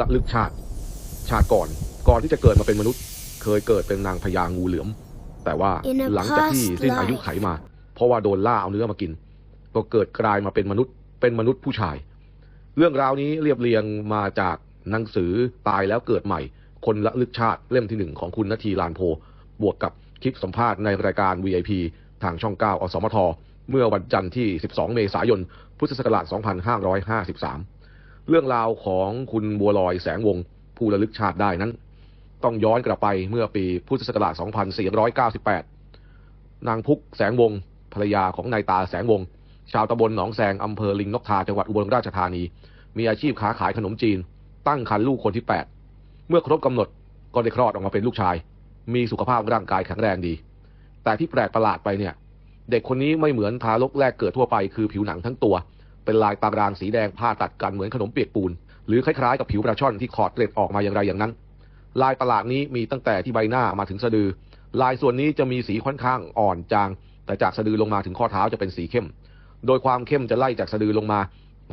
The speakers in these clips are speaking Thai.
ละลึกชาติ ชาติก่อน ก่อนที่จะเกิดมาเป็นมนุษย์ เคยเกิดเป็นนางพญางูเหลือม แต่ว่า In a หลังจากที่ past สิ้นอายุไขมา เพราะว่าโดนล่าเอาเนื้อมากิน ก็เกิดกลายมาเป็นมนุษย์ เป็นมนุษย์ผู้ชาย เรื่องราวนี้เรียบเรียงมาจากหนังสือตายแล้วเกิดใหม่ คนละลึกชาติเล่มที่หนึ่งของคุณนาทีลานโพ บวกกับคลิปสัมภาษณ์ในรายการ VIP ทางช่อง 9 อสมท เมื่อวันจันทร์ที่ 12 เมษายน พุทธศักราช 2553 เรื่องราวของคุณบัวลอยแสงวงผู้ระลึกชาติได้นั้น ต้องย้อนกลับไปเมื่อปีพุทธศักราช 2498 นางพุกแสงวงภรรยาของนายตาแสงวง ชาวตำบลหนองแซงอำเภอลิงนกทาจังหวัดอุบลราชธานี มีอาชีพค้าขายขนมจีน ตั้งครรภ์ลูกคนที่ 8 เมื่อครบกำหนดก็ได้คลอดออกมาเป็นลูกชาย มีสุขภาพร่างกายแข็งแรงดี แต่ที่แปลกประหลาดไปเนี่ย เด็กคนนี้ไม่เหมือนทารกแรกเกิดทั่วไปคือผิวหนังทั้งตัว เป็นลายตารางสีแดงผ้าตัดกันเหมือนขนมเปียกปูน หรือคล้ายๆกับผิวปลาช่อนที่ขอดเกล็ดออกมาอย่างไรอย่างนั้น ลายประหลาดนี้มีตั้งแต่ที่ใบหน้ามาถึงสะดือ ลายส่วนนี้จะมีสีค่อนข้างอ่อนจาง แต่จากสะดือลงมาถึงข้อเท้าจะเป็นสีเข้ม โดยความเข้มจะไล่จากสะดือลงมา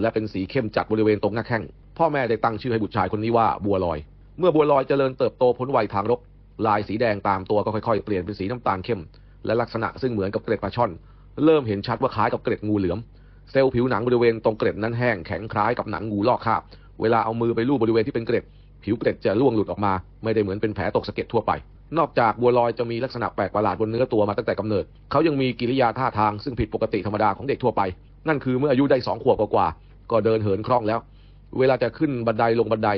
และเป็นสีเข้มจัดบริเวณตรงหน้าแข้งพ่อแม่ได้ตั้งชื่อให้บุตรชายคนนี้ว่าบัวลอย เมื่อบัวลอยเจริญเติบโตพ้นวัยทางรก ลายสีแดงตามตัวก็ค่อยๆ เปลี่ยนเป็นสีน้ำตาลเข้ม และลักษณะซึ่งเหมือนกับเกล็ดปลาช่อน เริ่มเห็นชัดว่าคล้ายกับเกล็ดงูเหลือม เซลล์ผิวหนังบริเวณตรงเกล็ดนั้นแห้งแข็งคล้ายกับหนังงูลอกคราบ เวลาเอามือไปลูบบริเวณที่เป็นเกล็ด ผิวเกล็ดจะร่วงหลุดออกมา ไม่ได้เหมือนเป็นแผลตกสะเก็ดทั่วไป นอกจากบัวลอยจะมีลักษณะแปลกประหลาดบนเนื้อตัวมาตั้งแต่กำเนิด เขายังมีกิริยาท่าทางซึ่งผิดปกติธรรมดาของเด็กทั่วไป นั่นคือเมื่ออายุได้สองขวบกว่าก็เดินเหินคล่องแล้ว เวลาจะขึ้นบันไดลงบันได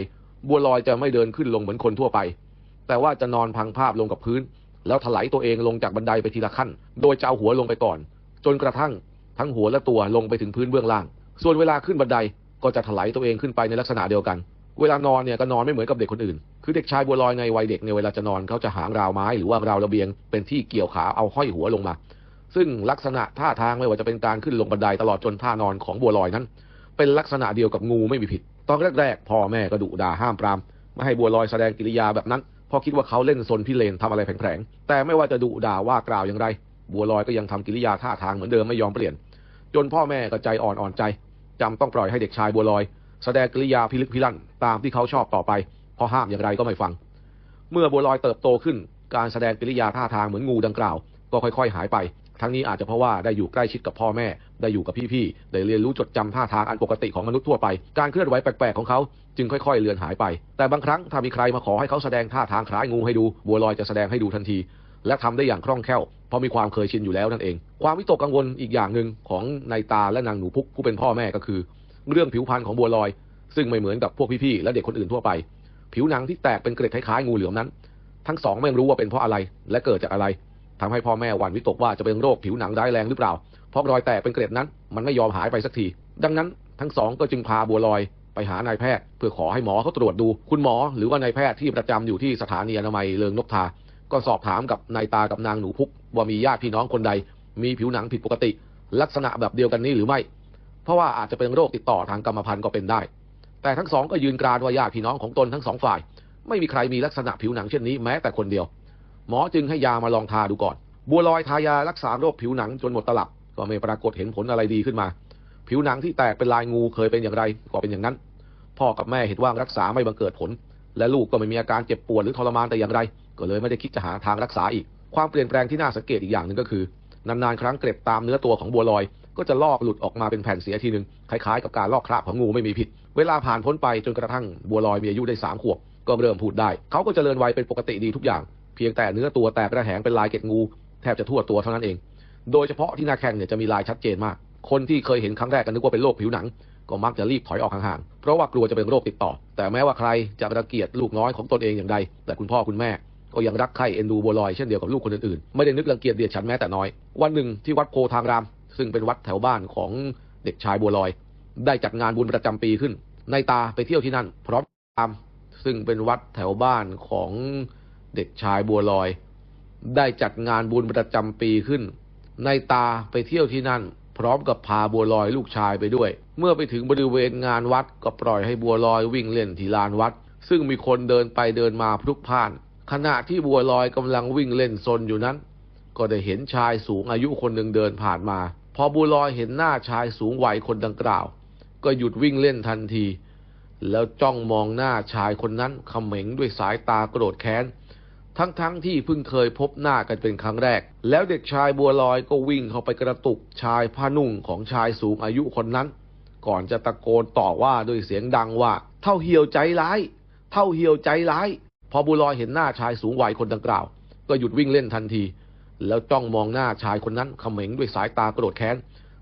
บัวลอยจะไม่เดินขึ้นลงเหมือนคนทั่วไป แต่ว่าจะนอนพังภาพลงกับพื้น แล้วถลายตัวเองลงจากบันไดไปทีละขั้น โดยจะเอาหัวลงไปก่อน จนกระทั่ง ทั้งหัวและตัวลงไปถึงพื้นเบื้องล่าง ส่วนเวลาขึ้นบันไดก็จะถลายตัวเองขึ้นไปในลักษณะเดียวกัน เวลานอนเนี่ยก็นอนไม่เหมือนกับเด็กคนอื่น คือเด็กชายบัวลอยในวัยเด็กเนี่ยเวลาจะนอนเขาจะหางราวไม้หรือว่าราวระเบียง เป็นที่เกี่ยวขาเอาห้อยหัวลงมา ซึ่งลักษณะท่าทางไม่ว่าจะเป็นการขึ้นลงบันไดตลอดจนท่านอนของบัวลอยนั้น เป็นลักษณะเดียวกับงูไม่มีผิด ตอนแรกๆพ่อแม่ก็ดุด่าห้ามปรามไม่ให้บัวลอยแสดงกิริยาแบบนั้นเพราะคิดว่าเขาเล่นซนพิเรนทำอะไรแผลงๆ แต่ไม่ว่าจะดุด่าว่ากล่าวอย่างไร บัวลอยก็ยังทำกิริยาท่าทางเหมือนเดิมไม่ยอมเปลี่ยน จนพ่อแม่ก็ใจอ่อนอ่อนใจจำต้องปล่อยให้เด็กชายบัวลอย แสดงกิริยาพิลึกพิลั่นตามที่เขาชอบต่อไปพราะห้ามอย่างไรก็ไม่ฟัง เมื่อบัวลอยเติบโตขึ้น การแสดงกิริยาท่าทางเหมือนงูดังกล่าว ก็ค่อยๆ หายไป ทั้งนี้อาจจะเพราะว่าได้อยู่ใกล้ชิดกับพ่อแม่ ได้อยู่กับพี่ๆ ได้เรียนรู้จดจำท่าทางอันปกติของมนุษย์ทั่วไป การเคลื่อนไหวแปลกๆของเขาจึงค่อยๆ เลือนหายไป แต่บางครั้งถ้ามีใครมาขอให้เขาแสดงท่าทางคล้ายงูให้ดู บัวลอยจะแสดงให้ดูทันที และทำได้อย่างคล่องแคล่ว เพราะมีความเคยชินอยู่แล้วนั่นเอง ความวิตกกังวลอีกอย่างหนึ่งของนายตาและนางหนูพุกผู้เป็นพ่อแม่ก็คือ เรื่องผิวพรรณของบัวลอย ซึ่งไม่เหมือนกับพวกพี่ๆและเด็กคนอื่นทั่วไป ผิวหนังที่แตกเป็นเกล็ดคล้ายๆงูเหลือมนั้น ทั้งสองไม่รู้ว่าเป็นเพราะอะไร และเกิดจากอะไรทำให้พ่อแม่หวั่นวิตกว่าจะเป็นโรคผิวหนังร้ายแรงหรือเปล่า เพราะรอยแตกเป็นเกล็ดนั้น มันไม่ยอมหายไปสักที ดังนั้นทั้งสองก็จึงพาบัวลอยไปหานายแพทย์ เพื่อขอให้หมอเขาตรวจดู คุณหมอหรือว่านายแพทย์ที่ประจำอยู่ที่สถานีอนามัยเลิงนกทา ก็สอบถามกับนายตากับนางหนูพุก ว่ามีญาติพี่น้องคนใด มีผิวหนังผิดปกติ ลักษณะแบบเดียวกันนี้หรือไม่ เพราะว่าอาจจะเป็นโรคติดต่อทางกรรมพันธุ์ก็เป็นได้ แต่ทั้งสองก็ยืนกรานว่าญาติพี่น้องของตนทั้งสองฝ่าย ไม่มีใครมีลักษณะผิวหนังเช่นนี้แม้แต่คนเดียว หมอจึงให้ยามาลองทาดูก่อน บัวลอยทายารักษาโรคผิวหนังจนหมดตลับ ก็ไม่ปรากฏเห็นผลอะไรดีขึ้นมา ผิวหนังที่แตกเป็นลายงูเคยเป็นอย่างไรก็เป็นอย่างนั้น พ่อกับแม่เห็นว่ารักษาไม่บังเกิดผล และลูกก็ไม่มีอาการเจ็บปวดหรือทรมานแต่อย่างไร ก็เลยไม่ได้คิดจะหาทางรักษาอีก ความเปลี่ยนแปลงที่น่าสังเกตอีกอย่างหนึ่งก็คือนานๆครั้งเกล็ดตามเนื้อตัวของบัวลอย ก็จะลอกหลุดออกมาเป็นแผ่นเสียทีหนึ่งคล้ายๆ กับการลอกคราบของงูไม่มีผิดเวลาผ่านพ้นไปจนกระทั่งบัวลอยมีอายุได้สามขวบก็เริ่มพูดได้ เขาก็เจริญวัยเป็นปกติดีทุกอย่าง เพียงแต่เนื้อตัวแตกระแหงเป็นลายเกล็ดงู แทบจะทั่วตัวเท่านั้นเอง โดยเฉพาะที่หน้าแข้งเนี่ยจะมีลายชัดเจนมาก คนที่เคยเห็นครั้งแรกก็นึกว่าเป็นโรคผิวหนัง ก็มักจะรีบถอยออกห่างๆ เพราะว่ากลัวจะเป็นโรคติดต่อ แต่แม้ว่าใครจะรังเกียจลูกน้อยของตนเองอย่างใด แต่คุณพ่อคุณแม่ ก็ยังรักใคร่เอ็นดูบัวลอยเช่นเดียวกับลูกคนอื่นๆ ไม่ได้นึกรังเกียจเดียดฉันแม้แต่น้อย วันหนึ่งที่วัดโพธางราม ซึ่งเป็นวัดแถวบ้านของเด็กชายบัวลอย ได้จัดงานบุญประจำปีขึ้นในตาไปเที่ยวที่นั่น พร้อมตามซึ่งเป็นวัดแถวบ้านของเด็กชายบัวลอย ได้จัดงานบุญประจำปีขึ้นในตาไปเที่ยวที่นั่น พร้อมกับพาบัวลอยลูกชายไปด้วย เมื่อไปถึงบริเวณงานวัดก็ปล่อยให้บัวลอยวิ่งเล่นที่ลานวัด ซึ่งมีคนเดินไปเดินมาพลุกพล่าน ขณะที่บัวลอยกำลังวิ่งเล่นซนอยู่นั้น ก็ได้เห็นชายสูงอายุคนหนึ่งเดินผ่านมา พอบัวลอยเห็นหน้าชายสูงวัยคนดังกล่าว ก็หยุดวิ่งเล่นทันที แล้วจ้องมองหน้าชายคนนั้นเขม็งด้วยสายตาโกรธแค้น ทั้งๆทที่เพิ่งเคยพบหน้ากันเป็นครั้งแรก แล้วเด็กชายบัวลอยก็วิ่งเข้าไปกระตุกชายผ้านุ่งของชายสูงอายุคนนั้น ก่อนจะตะโกนต่อว่าด้วยเสียงดังว่า เท่าเหี่ยวใจร้าย เท่าเหี่ยวใจร้าย พอบัวลอยเห็นหน้าชายสูงวัยคนดังกล่าว ก็หยุดวิ่งเล่นทันที แล้วจ้องมองหน้าชายคนนั้นเขม็งด้วยสายตาโกรธแค้น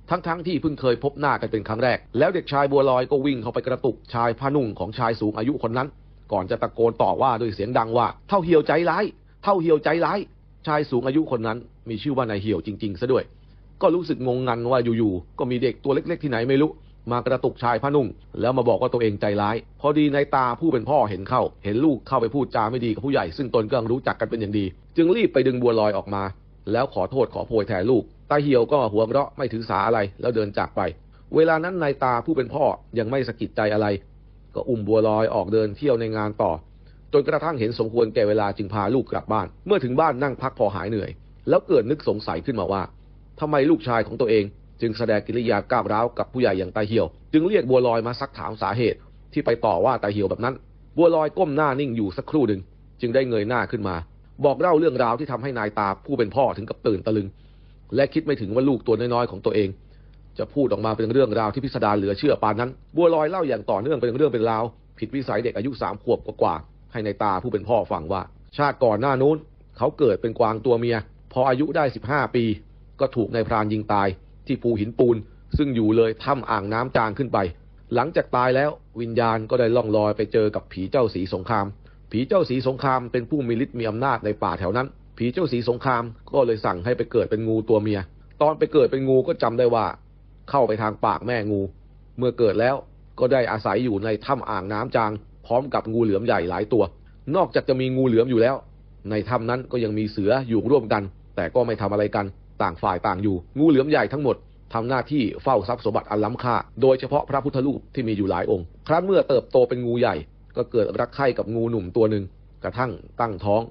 ทั้งๆทที่เพิ่งเคยพบหน้ากันเป็นครั้งแรก แล้วเด็กชายบัวลอยก็วิ่งเข้าไปกระตุกชายผ้านุ่งของชายสูงอายุคนนั้น ก่อนจะตะโกนต่อว่าด้วยเสียงดังว่า เท่าเหี่ยวใจร้าย เท่าเหี่ยวใจร้าย ชายสูงอายุคนนั้น มีชื่อว่านายเหี่ยวจริงๆซะด้วย ก็รู้สึกงงงันว่าอยู่ๆก็มีเด็กตัวเล็ก ๆ ที่ไหนไม่รู้ มากระตุกชายผ้านุ่ง แล้วมาบอกว่าตัวเองใจร้าย พอดีนายตาผู้เป็นพ่อเห็นเข้า เห็นลูกเข้าไปพูดจาไม่ดีกับผู้ใหญ่ซึ่งตนก็รู้จักกันเป็นอย่างดี จึงรีบไปดึงบัวลอยออกมา แล้วขอโทษขอโพยแทนลูกตาเหี่ยวก็หัวเราะไม่ถือสาอะไรแล้วเดินจากไป เวลานั้นนายตาผู้เป็นพ่อยังไม่สะกิดใจอะไร ก็อุ้มบัวลอยออกเดินเที่ยวในงานต่อจนกระทั่งเห็นสมควรแก่เวลาจึงพาลูกกลับบ้าน เมื่อถึงบ้านนั่งพักพอหายเหนื่อย แล้วเกิดนึกสงสัยขึ้นมาว่าทำไมลูกชายของตัวเอง จึงแสดงกิริยาก้าวร้าวกับผู้ใหญ่อย่างตาเหี่ยว จึงเรียกบัวลอยมาซักถามสาเหตุ ที่ไปต่อว่าตาเหี่ยวแบบนั้น บัวลอยก้มหน้านิ่งอยู่สักครู่หนึ่งจึงได้เงยหน้าขึ้นมา บอกเล่าเรื่องราวที่ทำให้นายตาผู้เป็นพ่อถึงกับตื่นตะลึง และคิดไม่ถึงว่าลูกตัวน้อยๆของตัวเอง จะพูดออกมาเป็นเรื่องราวที่พิสดารเหลือเชื่อปานนั้น บัวลอยเล่าอย่างต่อเนื่องเป็นเรื่องเป็นราวผิดวิสัยเด็กอายุสามขวบกว่าๆให้นายตาผู้เป็นพ่อฟังว่า ชาติก่อนหน้านู้นเขาเกิดเป็นกวางตัวเมีย พออายุได้สิบห้าปี ก็ถูกนายพรานยิงตาย ที่ภูหินปูน ซึ่งอยู่เลยถ้ำอ่างน้ำจางขึ้นไป หลังจากตายแล้ววิญญาณก็ได้ล่องลอยไปเจอกับผีเจ้าสีสงคราม ผีเจ้าสีสงครามเป็นผู้มีฤทธิ์มีอำนาจในป่าแถวนั้น ผีเจ้าสีสงครามก็เลยสั่งให้ไปเกิดเป็นงูตัวเมีย ตอนไปเกิดเป็นงูก็จำได้ว่า เข้าไปทางปากแม่งู เมื่อเกิดแล้วก็ได้อาศัยอยู่ในถ้ำอ่างน้ำจาง พร้อมกับงูเหลือมใหญ่หลายตัว นอกจากจะมีงูเหลือมอยู่แล้ว ในถ้ำนั้นก็ยังมีเสืออยู่ร่วมกัน แต่ก็ไม่ทำอะไรกัน ต่างฝ่ายต่างอยู่ งูเหลือมใหญ่ทั้งหมดทำหน้าที่เฝ้าทรัพย์สมบัติอันล้ำค่า โดยเฉพาะพระพุทธรูปที่มีอยู่หลายองค์ ครั้นเมื่อเติบโตเป็นงูใหญ่ ก็เกิดรักใคร่กับงูหนุ่มตัวหนึ่งกระทั่งตั้งท้อง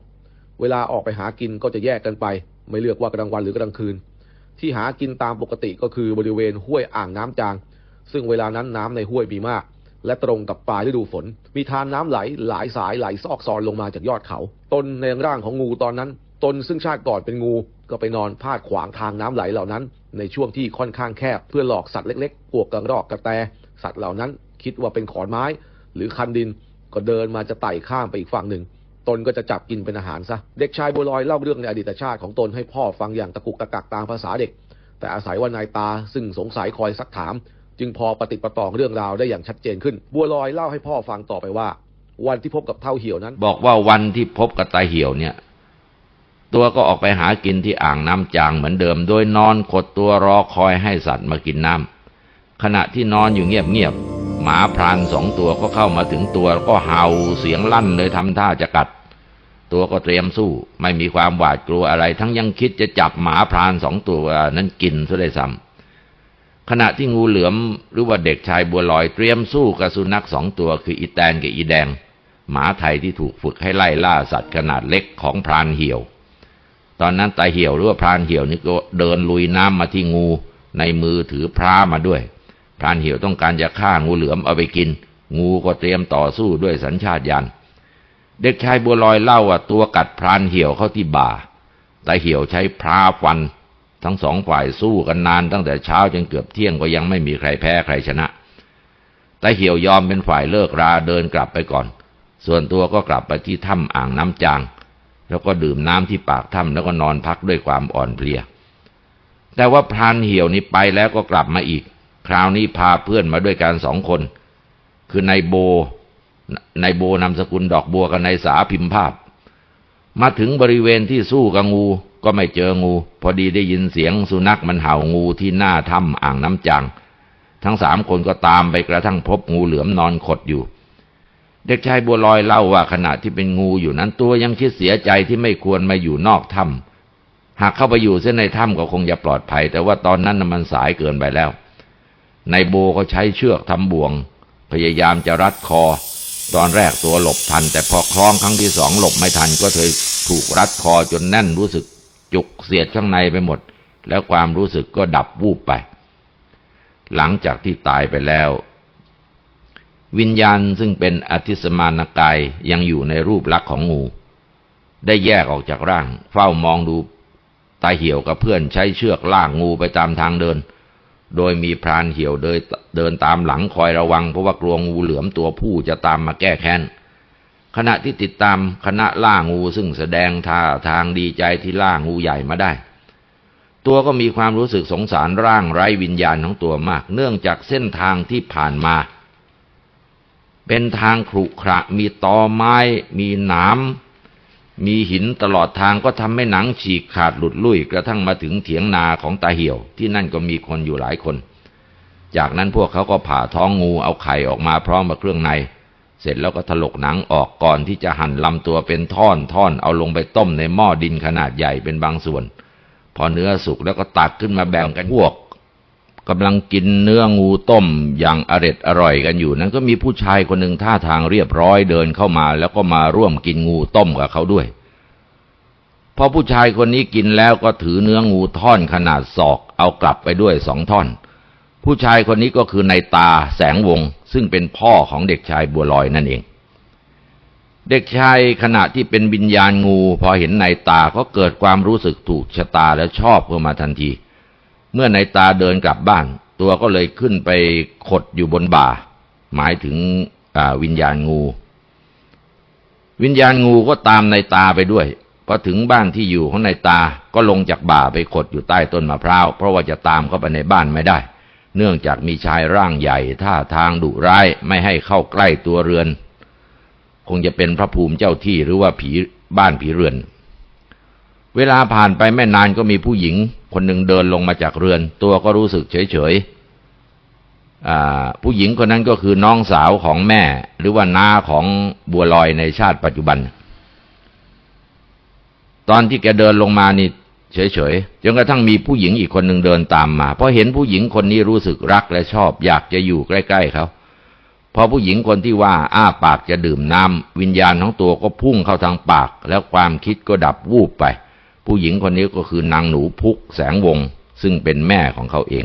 เวลาออกไปหากินก็จะแยกกันไป ไม่เลือกว่ากลางวันหรือกลางคืน ที่หากินตามปกติก็คือบริเวณห้วยอ่างน้ำจาง ซึ่งเวลานั้นน้ำในห้วยมีมาก และตรงกับปลายฤดูฝน มีทานน้ำไหลหลายสายไหลซอกซอนลงมาจากยอดเขา ตนในร่างของงูตอนนั้น ตนซึ่งชาติก่อนเป็นงู ก็ไปนอนพาดขวางทางน้ำไหลเหล่านั้น ในช่วงที่ค่อนข้างแคบเพื่อหลอกสัตว์เล็กๆพวกกระรอกกระแต สัตว์เหล่านั้นคิดว่าเป็นขอนไม้ หรือคันดินก็เดินมาจะไต่ข้ามไปอีกฝั่งหนึ่ง ตนก็จะจับกินเป็นอาหารซะ เด็กชายบัวลอยเล่าเรื่องในอดีตชาติของตนให้พ่อฟังอย่างตะกุกตะกักตามภาษาเด็ก แต่อาศัยว่านายตาซึ่งสงสัยคอยซักถาม จึงพอปฏิประต่อเรื่องราวได้อย่างชัดเจนขึ้น บัวลอยเล่าให้พ่อฟังต่อไปว่า วันที่พบกับเท่าเหี่ยวนั้น บอกว่าวันที่พบกับตาเหี่ยวเนี่ย ตัวก็ออกไปหากินที่อ่างน้ำจางเหมือนเดิม โดยนอนขดตัวรอคอยให้สัตว์มากินน้ำขณะที่นอนอยู่เงียบๆหมาพรานสองตัวก็เข้ามาถึงตัวก็เห่าเสียงลั่นเลยทำท่าจะกัด ตัวก็เตรียมสู้ ไม่มีความหวาดกลัวอะไร ทั้งยังคิดจะจับหมาพรานสองตัวนั้นกินซะได้ซ้ำขณะที่งูเหลือมหรือว่าเด็กชายบัวลอยเตรียมสู้กับสุนัขสองตัว คืออีแตนกับอีแดง หมาไทยที่ถูกฝึกให้ไล่ล่าสัตว์ขนาดเล็กของพรานเหี่ยว ตอนนั้นตาเหี่ยวหรือว่าพรานเหี่ยวนี่ก็เดินลุยน้ำมาที่งู ในมือถือพระมาด้วย พรานเหี่ยวต้องการจะฆ่างูเหลือมเอาไปกิน งูก็เตรียมต่อสู้ด้วยสัญชาตญาณเด็กชายบัวลอยเล่าว่าตัวกัดพรานเหี่ยวเข้าที่บ่าตาเหี่ยวใช้พราฟัน ทั้งสองฝ่ายสู้กันนานตั้งแต่เช้าจนเกือบเที่ยงก็ยังไม่มีใครแพ้ใครชนะตาเหี่ยวยอมเป็นฝ่ายเลิกราเดินกลับไปก่อน ส่วนตัวก็กลับไปที่ถ้ำอ่างน้ำจาง แล้วก็ดื่มน้ำที่ปากถ้ำแล้วก็นอนพักด้วยความอ่อนเพลีย แต่ว่าพรานเหี่ยวนี้ไปแล้วก็กลับมาอีก คราวนี้พาเพื่อนมาด้วยกันสองคน คือนายโบนายโบนามสกุลดอกบัวกับนายสาพิมพ์ภาพ มาถึงบริเวณที่สู้กับงูก็ไม่เจองู พอดีได้ยินเสียงสุนัขมันเห่างูที่หน้าถ้ำอ่างน้ำจาง ทั้งสามคนก็ตามไปกระทั่งพบงูเหลือมนอนขดอยู่ เด็กชายบัวลอยเล่าว่าขณะที่เป็นงูอยู่นั้นตัวยังคิดเสียใจที่ไม่ควรมาอยู่นอกถ้ำหากเข้าไปอยู่เส้นในถ้ำก็คงจะปลอดภัย แต่ว่าตอนนั้นมันสายเกินไปแล้วนายโบก็ใช้เชือกทำบ่วง พยายามจะรัดคอ ตอนแรกตัวหลบทัน แต่พอคล้องครั้งที่สองหลบไม่ทันก็เธอถูกรัดคอจนแน่นรู้สึกจุกเสียดข้างในไปหมด แล้วความรู้สึกก็ดับวูบไป หลังจากที่ตายไปแล้ว วิญญาณซึ่งเป็นอธิสมานกายยังอยู่ในรูปลักษณ์ของงู ได้แยกออกจากร่าง เฝ้ามองดูตาเหี่ยวกับเพื่อนใช้เชือกลากงูไปตามทางเดิน โดยมีพรานเหี่ยวเดินเดินตามหลังคอยระวังเพราะว่ากลัวงูเหลือมตัวผู้จะตามมาแก้แค้นขณะที่ติดตามคณะล่างูซึ่งแสดงท่าทางดีใจที่ล่างูใหญ่มาได้ ตัวก็มีความรู้สึกสงสารร่างไร้วิญญาณของตัวมาก เนื่องจากเส้นทางที่ผ่านมา เป็นทางขรุขระ มีตอไม้ มีหนามมีหินตลอดทางก็ทำให้หนังฉีกขาดหลุดลุ่ยกระทั่งมาถึงเถียงนาของตาเหี่ยว ที่นั่นก็มีคนอยู่หลายคน จากนั้นพวกเขาก็ผ่าท้องงูเอาไข่ออกมาพร้อมกับเครื่องใน เสร็จแล้วก็ถลกหนังออกก่อนที่จะหั่นลำตัวเป็นท่อนท่อนเอาลงไปต้มในหม้อดินขนาดใหญ่เป็นบางส่วน พอเนื้อสุกแล้วก็ตักขึ้นมาแบ่งกันพวก กำลังกินเนื้องูต้มอย่างอร็ดอร่อยกันอยู่ นั้นก็มีผู้ชายคนหนึ่งท่าทางเรียบร้อยเดินเข้ามา แล้วก็มาร่วมกินงูต้มกับเขาด้วย พอผู้ชายคนนี้กินแล้วก็ถือเนื้องูท่อนขนาดศอกเอากลับไปด้วยสองท่อน ผู้ชายคนนี้ก็คือนายตาแสงวง ซึ่งเป็นพ่อของเด็กชายบัวลอยนั่นเอง เด็กชายขณะที่เป็นวิญญาณงู พอเห็นนายตาก็เกิดความรู้สึกถูกชะตาและชอบเข้ามาทันที เมื่อในตาเดินกลับบ้าน ตัวก็เลยขึ้นไปขดอยู่บนบ่า หมายถึงวิญญาณงู วิญญาณงูก็ตามในตาไปด้วยพอถึงบ้านที่อยู่ของในตาก็ลงจากบ่าไปขดอยู่ใต้ต้นมะพร้าวเพราะว่าจะตามเข้าไปในบ้านไม่ได้ เนื่องจากมีชายร่างใหญ่ท่าทางดุร้ายไม่ให้เข้าใกล้ตัวเรือน คงจะเป็นพระภูมิเจ้าที่หรือว่าผีบ้านผีเรือน เวลาผ่านไปไม่นานก็มีผู้หญิง คนหนึ่งเดินลงมาจากเรือน ตัวก็รู้สึกเฉยเฉยผู้หญิงคนนั้นก็คือน้องสาวของแม่ หรือว่าน้าของบัวลอยในชาติปัจจุบัน ตอนที่แกเดินลงมานี่เฉยๆจนกระทั่งมีผู้หญิงอีกคนหนึ่งเดินตามมาพอเห็นผู้หญิงคนนี้รู้สึกรักและชอบ อยากจะอยู่ใกล้ ๆเขาพอผู้หญิงคนที่ว่าอ้าปากจะดื่มน้ำวิญญาณของตัวก็พุ่งเข้าทางปาก แล้วความคิดก็ดับวูบไป ผู้หญิงคนนี้ก็คือนางหนูพุกแสงวง ซึ่งเป็นแม่ของเขาเอง